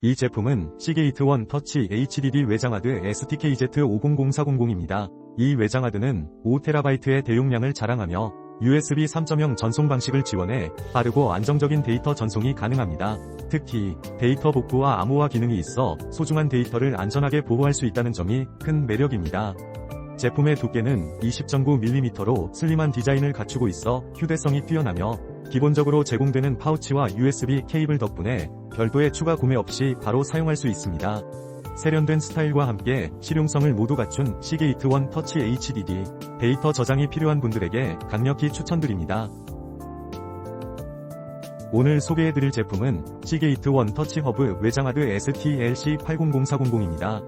이 제품은 시게이트 원 터치 HDD 외장하드 STKZ500400입니다. 이 외장하드는 5TB의 대용량을 자랑하며 USB 3.0 전송 방식을 지원해 빠르고 안정적인 데이터 전송이 가능합니다. 특히 데이터 복구와 암호화 기능이 있어 소중한 데이터를 안전하게 보호할 수 있다는 점이 큰 매력입니다. 제품의 두께는 20.9mm로 슬림한 디자인을 갖추고 있어 휴대성이 뛰어나며 기본적으로 제공되는 파우치와 USB 케이블 덕분에 별도의 추가 구매 없이 바로 사용할 수 있습니다. 세련된 스타일과 함께 실용성을 모두 갖춘 시게이트 원 터치 HDD 데이터 저장이 필요한 분들에게 강력히 추천드립니다. 오늘 소개해드릴 제품은 시게이트 원 터치 허브 외장하드 STLC800400입니다.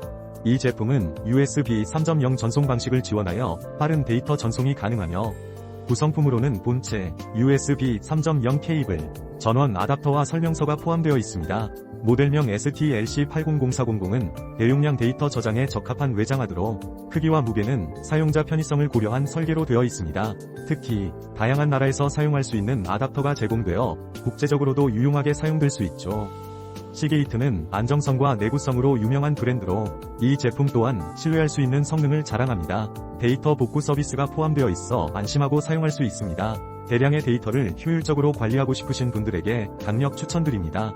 이 제품은 USB 3.0 전송 방식을 지원하여 빠른 데이터 전송이 가능하며 구성품으로는 본체, USB 3.0 케이블, 전원 아답터와 설명서가 포함되어 있습니다. 모델명 STLC800400은 대용량 데이터 저장에 적합한 외장하드로 크기와 무게는 사용자 편의성을 고려한 설계로 되어 있습니다. 특히 다양한 나라에서 사용할 수 있는 아답터가 제공되어 국제적으로도 유용하게 사용될 수 있죠. 시게이트는 안정성과 내구성으로 유명한 브랜드로 이 제품 또한 신뢰할 수 있는 성능을 자랑합니다. 데이터 복구 서비스가 포함되어 있어 안심하고 사용할 수 있습니다. 대량의 데이터를 효율적으로 관리하고 싶으신 분들에게 강력 추천드립니다.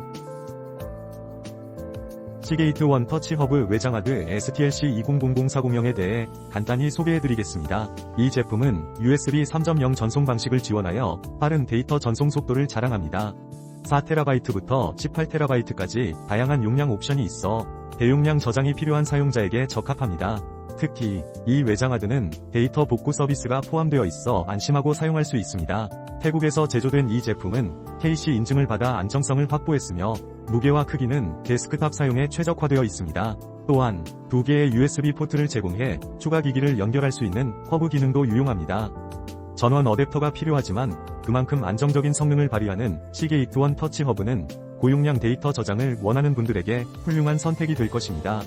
시게이트 원 터치 허브 외장하드 STLC 200040에 대해 간단히 소개해드리겠습니다. 이 제품은 USB 3.0 전송 방식을 지원하여 빠른 데이터 전송 속도를 자랑합니다. 4TB부터 18TB까지 다양한 용량 옵션이 있어 대용량 저장이 필요한 사용자에게 적합합니다. 특히 이 외장하드는 데이터 복구 서비스가 포함되어 있어 안심하고 사용할 수 있습니다. 태국에서 제조된 이 제품은 KC 인증을 받아 안정성을 확보했으며 무게와 크기는 데스크탑 사용에 최적화되어 있습니다. 또한 두 개의 USB 포트를 제공해 추가 기기를 연결할 수 있는 허브 기능도 유용합니다. 전원 어댑터가 필요하지만 그만큼 안정적인 성능을 발휘하는 시게이트 원 터치 허브는 고용량 데이터 저장을 원하는 분들에게 훌륭한 선택이 될 것입니다.